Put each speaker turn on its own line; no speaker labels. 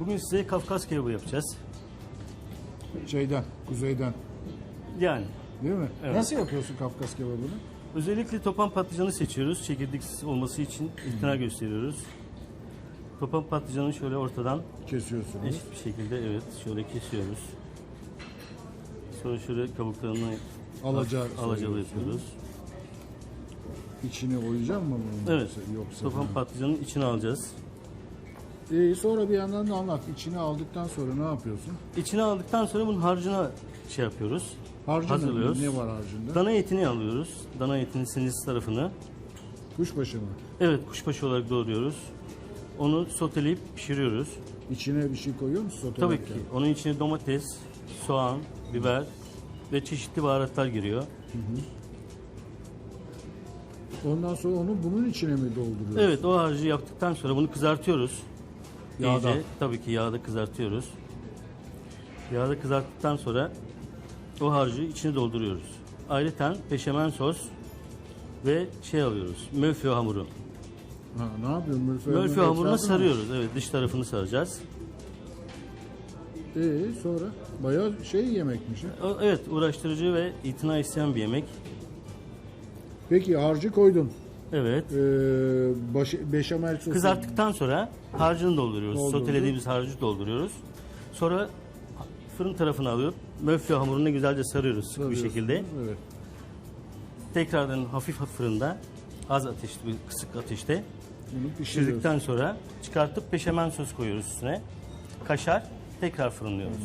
Bugün size Kafkas kebabı yapacağız.
Şeyden, kuzeyden.
Yani
Değil mi?
Evet.
Nasıl yapıyorsun Kafkas kebabını?
özellikle topan patlıcanı seçiyoruz. Çekirdeksiz olması için itina gösteriyoruz. Topan patlıcanı şöyle ortadan
Kesiyorsunuz.
eşit bir şekilde evet şöyle kesiyoruz. Sonra şöyle kabuklarını
Alaca
alacalı yapıyoruz.
İçine oyacak mı bunu?
Evet.
Yoksa
Topan patlıcanın içine alacağız.
İyi, sonra bir yandan da anlat. İçine aldıktan sonra ne yapıyorsun?
İçine aldıktan sonra bunun harcına şey yapıyoruz.
Harcında
Hazırlıyoruz.
ne var harcında?
Dana etini alıyoruz. Dana etinin sinirsiz tarafını.
Kuşbaşı mı?
Evet kuşbaşı olarak doğruyoruz. Onu soteleyip pişiriyoruz.
İçine bir şey koyuyor musun
Tabii
sotelerken?
ki. Onun içine domates, soğan, biber ve çeşitli baharatlar giriyor.
Ondan sonra onu bunun içine mi dolduruyorsun?
Evet o harcı yaptıktan sonra bunu kızartıyoruz.
Yağda.
İyice, tabii ki yağda kızartıyoruz. Yağda kızarttıktan sonra o harcı içine dolduruyoruz. Ayrıca peşemen sos ve şey alıyoruz. Mölfö hamuru.
Ha, ne yapıyorsun? Mülföy
Mölfö hamuruna sarıyoruz. Evet dış tarafını saracağız.
Ee, sonra bayağı şey yemekmiş. ha.
Evet uğraştırıcı ve itina isteyen bir yemek.
Peki harcı koydun.
Evet.
Ee, baş, beşamel sosu.
Kızarttıktan sonra harcını dolduruyoruz. Sotelediğimiz harcı dolduruyoruz. Sonra fırın tarafını alıp möfle hamurunu güzelce sarıyoruz sık bir şekilde.
Evet.
Tekrardan hafif fırında az ateşli bir kısık ateşte pişirdikten sonra çıkartıp peşemen sos koyuyoruz üstüne. Kaşar tekrar fırınlıyoruz.